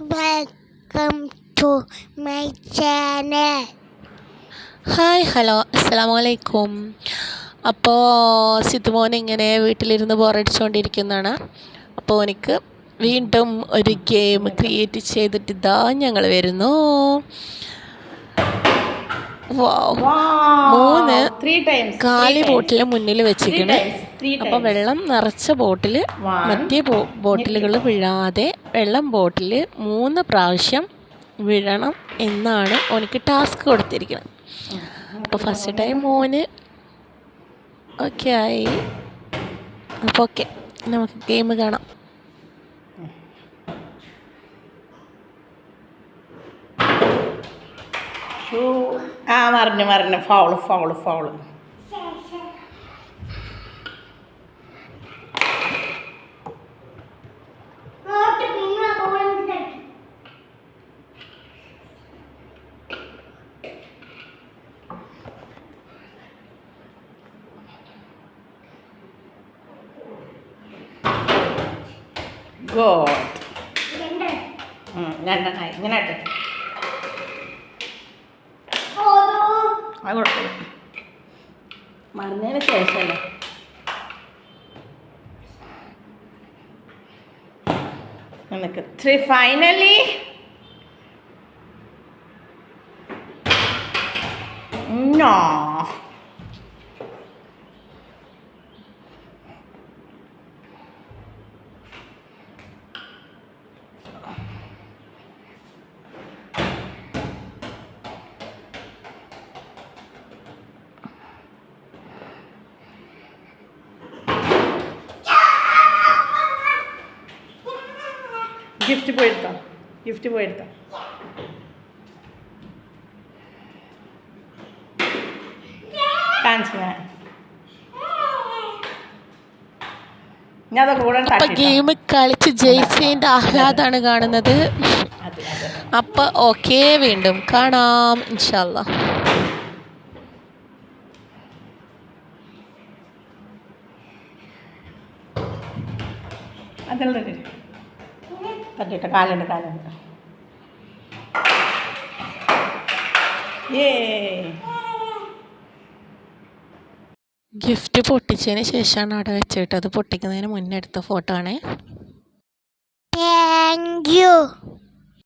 welcome to my channel. Hi hello അസ്സാം വലൈക്കും അപ്പോൾ സിദ്ധുമോൻ ഇങ്ങനെ വീട്ടിലിരുന്ന് ബോറടിച്ചുകൊണ്ടിരിക്കുന്നതാണ് അപ്പോൾ എനിക്ക് വീണ്ടും ഒരു ഗെയിം ക്രിയേറ്റ് ചെയ്തിട്ട് ഇതാ ഞങ്ങൾ വരുന്നു. മൂന്ന് കാലി ബോട്ടിൽ മുന്നിൽ വെച്ചിരിക്കണേ അപ്പോൾ വെള്ളം നിറച്ച ബോട്ടിൽ മറ്റേ ബോട്ടിലുകൾ വീഴാതെ വെള്ളം ബോട്ടിൽ മൂന്ന് പ്രാവശ്യം വിഴണം എന്നാണ് ഓനിക്ക് ടാസ്ക് കൊടുത്തിരിക്കുന്നത്. അപ്പോൾ ഫസ്റ്റ് ടൈം മോന് ഓക്കെ ആയി. അപ്പോൾ ഓക്കെ നമുക്ക് ഗെയിം കാണാം. ആ മറിഞ്ഞു മറിഞ്ഞു. ഫൗൾ ഫൗൾ ഫൗൾ ഗോഡ് രണ്ടെണ്ണായി ഇങ്ങനെ ആട്ടെ അത്? കുഴപ്പമില്ല. മറിഞ്ഞതിന് ശേഷമല്ലേ നമുക്ക് ത്രീ ഫൈനലി നോ ഗിഫ്റ്റ് പോയെടുത്തോ ഗിഫ്റ്റ് പോയെടുത്തോ കാണിച്ചു അപ്പൊ. ഗെയിം കളിച്ച് ജയിച്ചതിന്റെ ആഹ്ലാദാണ് കാണുന്നത്. അപ്പൊ ഓക്കെ വീണ്ടും കാണാം ഇൻഷല്ല അതല്ല തട്ടിട്ടോ കാലുണ്ട് കാലുണ്ട്. ഏ ഗിഫ്റ്റ് പൊട്ടിച്ചതിന് ശേഷമാണ് അവിടെ വെച്ചിട്ട് അത് പൊട്ടിക്കുന്നതിന് മുന്നേ എടുത്ത ഫോട്ടോ ആണ്. Thank you.